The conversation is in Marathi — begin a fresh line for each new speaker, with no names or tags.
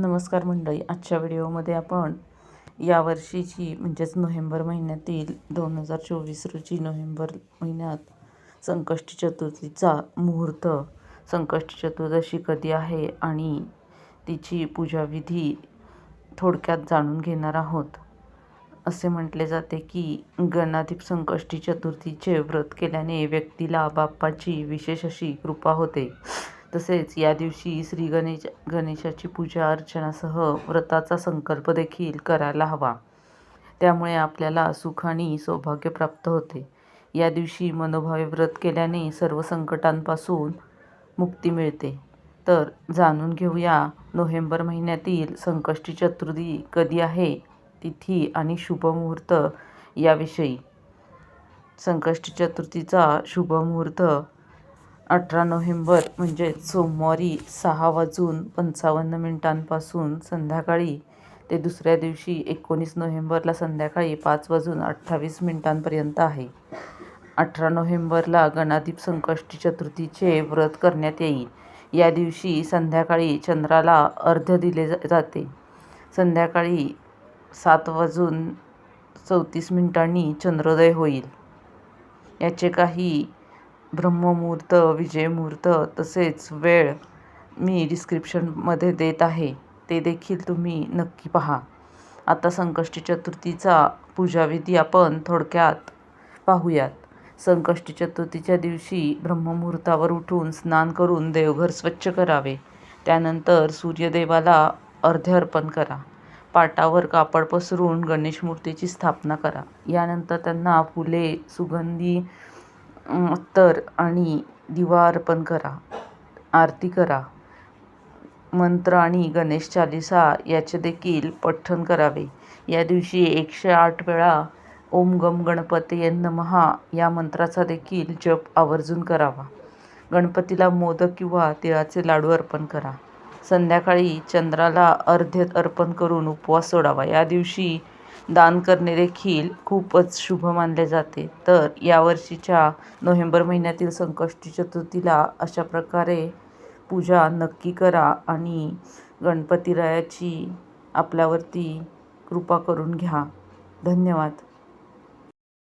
नमस्कार मंडळी आजच्या व्हिडिओमध्ये आपण यावर्षीची म्हणजेच नोव्हेंबर महिन्यातील दोन हजार चोवीस रोजी नोव्हेंबर महिन्यात संकष्टी चतुर्थीचा मुहूर्त संकष्टी चतुर्दशी कधी आहे आणि तिची पूजाविधी थोडक्यात जाणून घेणार आहोत. असे म्हटले जाते की गणाधिप संकष्टी चतुर्थीचे व्रत केल्याने व्यक्तीला बाप्पाची विशेष अशी कृपा होते. तसेच या दिवशी श्री गणेश गणेशाची पूजा अर्चनासह व्रताचा संकल्प देखील करायला हवा. त्यामुळे आपल्याला सुख आणि सौभाग्य प्राप्त होते. या दिवशी मनोभावे व्रत केल्याने सर्व संकटांपासून मुक्ती मिळते. तर जाणून घेऊया नोव्हेंबर महिन्यातील संकष्टी चतुर्थी कधी आहे तिथी आणि शुभमुहूर्त याविषयी. संकष्टी चतुर्थीचा शुभमुहूर्त अठरा नोव्हेंबर म्हणजे सोमवारी सहा वाजून पंचावन्न मिनिटांपासून संध्याकाळी ते दुसऱ्या दिवशी एकोणीस नोव्हेंबरला संध्याकाळी पाच वाजून अठ्ठावीस मिनिटांपर्यंत आहे. अठरा नोव्हेंबरला गणाधीप संकष्टी चतुर्थीचे व्रत करण्यात येईल. या दिवशी संध्याकाळी चंद्राला अर्ध दिले जाते. संध्याकाळी सात वाजून चौतीस मिनिटांनी चंद्रोदय होईल. याचे काही ब्रह्ममुहूर्त विजयमुहूर्त तसेच वेळ मी डिस्क्रिप्शनमध्ये देत आहे. ते देखील तुम्ही नक्की पहा. आता संकष्टी चतुर्थीचा पूजाविधी आपण थोडक्यात पाहूयात. संकष्टी चतुर्थीच्या दिवशी ब्रह्ममुहूर्तावर उठून स्नान करून देवघर स्वच्छ करावे. त्यानंतर सूर्यदेवाला अर्ध्य अर्पण करा. पाटावर कापड पसरून गणेश मूर्तीची स्थापना करा. यानंतर त्यांना फुले सुगंधी तर आणि दिवा अर्पण करा आरती करा. मंत्र आणि गणेश चालिसा याचे देखील पठण करावे. या दिवशी एकशे आठ वेळा ओम गम गणपतये नमहा या मंत्राचा देखील जप आवर्जून करावा. गणपतीला मोदक किंवा तिळाचे लाडू अर्पण करा. संध्याकाळी चंद्राला अर्ध्य अर्पण करून उपवास सोडावा. या दिवशी दान करणे देखील खूपच शुभ मानले जाते. तर यावर्षीच्या नोव्हेंबर महिन्यातील संकष्टी चतुर्थीला अशा प्रकारे पूजा नक्की करा आणि गणपतीरायाची आपल्यावरती कृपा करून घ्या. धन्यवाद.